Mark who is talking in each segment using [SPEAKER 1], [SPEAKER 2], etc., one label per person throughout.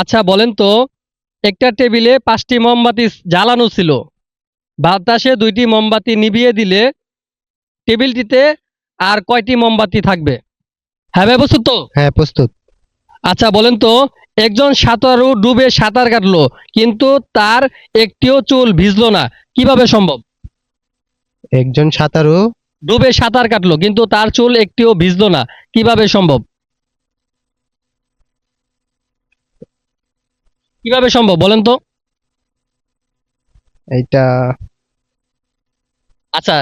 [SPEAKER 1] আচ্ছা বলেন তো একটা টেবিলে পাঁচটি মোমবাতি জ্বালানো ছিল। বাতাসে দুইটি মোমবাতি নিভিয়ে দিলে টেবিলটিতে আর কয়টি মোমবাতি থাকবে? হ্যাঁ ভাই প্রস্তুত তো?
[SPEAKER 2] হ্যাঁ প্রস্তুত।
[SPEAKER 1] আচ্ছা বলেন তো একজন সাঁতারু ডুবে সাঁতার কাটলো কিন্তু তার একটিও চুল ভিজলো না। কীভাবে সম্ভব?
[SPEAKER 2] একজন সাঁতারু
[SPEAKER 1] ডুবে সাঁতার কাটলো কিন্তু তার চুল একটিও ভিজলো না। কীভাবে সম্ভব? কীভাবে সম্ভব বলেন তো?
[SPEAKER 2] এইটা
[SPEAKER 1] আচ্ছা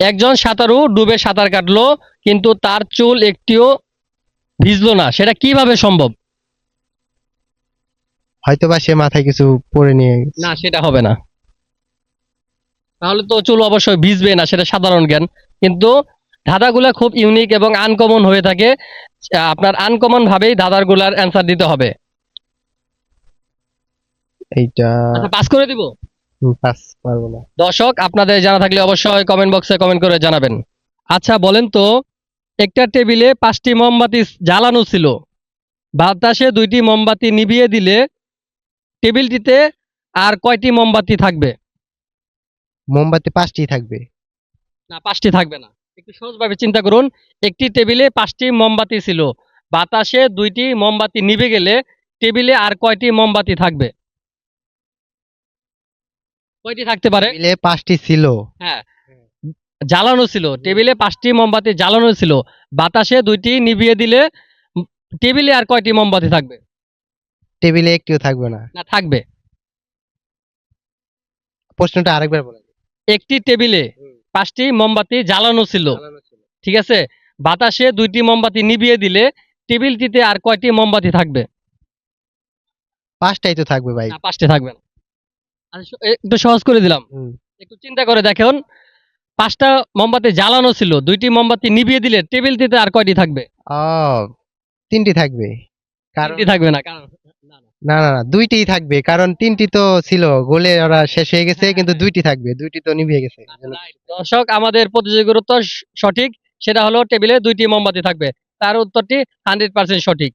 [SPEAKER 1] একজন সাঁতারু ডুবে সাঁতার কাটলো কিন্তু তার চুল একটিও ভিজলো না। সেটা কীভাবে সম্ভব?
[SPEAKER 2] হয়তো বা সে মাথায় কিছু পরে নিয়ে
[SPEAKER 1] না সেটা হবে না। তাহলে তো চুল অবশ্যই ভিজবে না সেটা সাধারণ জ্ঞান। কিন্তু ধাঁধাগুলা খুব ইউনিক এবং আনকমন হয়ে থাকে। আপনার আনকমন ভাবেই ধাঁধারগুলার অ্যান্সার দিতে হবে।
[SPEAKER 2] এইটা
[SPEAKER 1] আচ্ছা পাস করে দিব?
[SPEAKER 2] পাস পারব না।
[SPEAKER 1] দর্শক আপনাদের জানা থাকলে অবশ্যই কমেন্ট বক্সে কমেন্ট করে জানাবেন। আচ্ছা বলেন তো একটা টেবিলে পাঁচটি মোমবাতি জ্বালানো ছিল। বাতাসে দুইটি মোমবাতি নিভিয়ে দিলে টেবিলটিতে আর কয়টি মোমবাতি থাকবে?
[SPEAKER 2] মোমবাতি পাঁচটি থাকবে।
[SPEAKER 1] না পাঁচটি থাকবে না। একটু সহজভাবে চিন্তা করুন একটি টেবিলে পাঁচটি মোমবাতি ছিল। বাতাসে দুইটি মোমবাতি নিভে গেলে টেবিলে আর কয়টি মোমবাতি থাকবে? কয়টি থাকতে পারে?
[SPEAKER 2] টেবিলে পাঁচটি ছিল।
[SPEAKER 1] হ্যাঁ। জ্বালানো ছিল। টেবিলে পাঁচটি মোমবাতি জ্বালানো ছিল। বাতাসে দুইটি নিভিয়ে দিলে টেবিলে আর কয়টি মোমবাতি থাকবে?
[SPEAKER 2] টেবিলে একটিও থাকবে না।
[SPEAKER 1] না থাকবে।
[SPEAKER 2] প্রশ্নটা আরেকবার বলেন।
[SPEAKER 1] একটি টেবিলে পাঁচটি মোমবাতি জ্বালানো ছিল। ঠিক আছে? বাতাসে দুইটি মোমবাতি নিভিয়ে দিলে টেবিলটিতে আর কয়টি মোমবাতি থাকবে?
[SPEAKER 2] পাঁচটাই তো থাকবে ভাই।
[SPEAKER 1] না পাঁচটি থাকবে না। একটু সহজ করে দিলাম। একটু চিন্তা করে দেখুন পাঁচটা মোমবাতি জ্বালানো ছিল দুইটি মোমবাতি নিভিয়ে দিলে টেবিলটিতে আর কয়টি থাকবে?
[SPEAKER 2] তিনটি থাকবে। কারণ
[SPEAKER 1] তিনটি থাকবে না কারণ না, না।
[SPEAKER 2] না না থাকবে কারণ তিনটি তো ছিল গোলে ওরা শেষ হয়ে গেছে
[SPEAKER 1] হ্যাঁ,
[SPEAKER 2] কিন্তু
[SPEAKER 1] হ্যাঁ।
[SPEAKER 2] দুইটি থাকবে দুইটি তো নিভিয়ে গেছে.
[SPEAKER 1] দর্শক আমাদের প্রতিযোগীর উত্তর সঠিক সেটা হলো টেবিলে দুইটি মোমবাতি থাকবে। তার উত্তরটি হান্ড্রেড পার্সেন্ট সঠিক।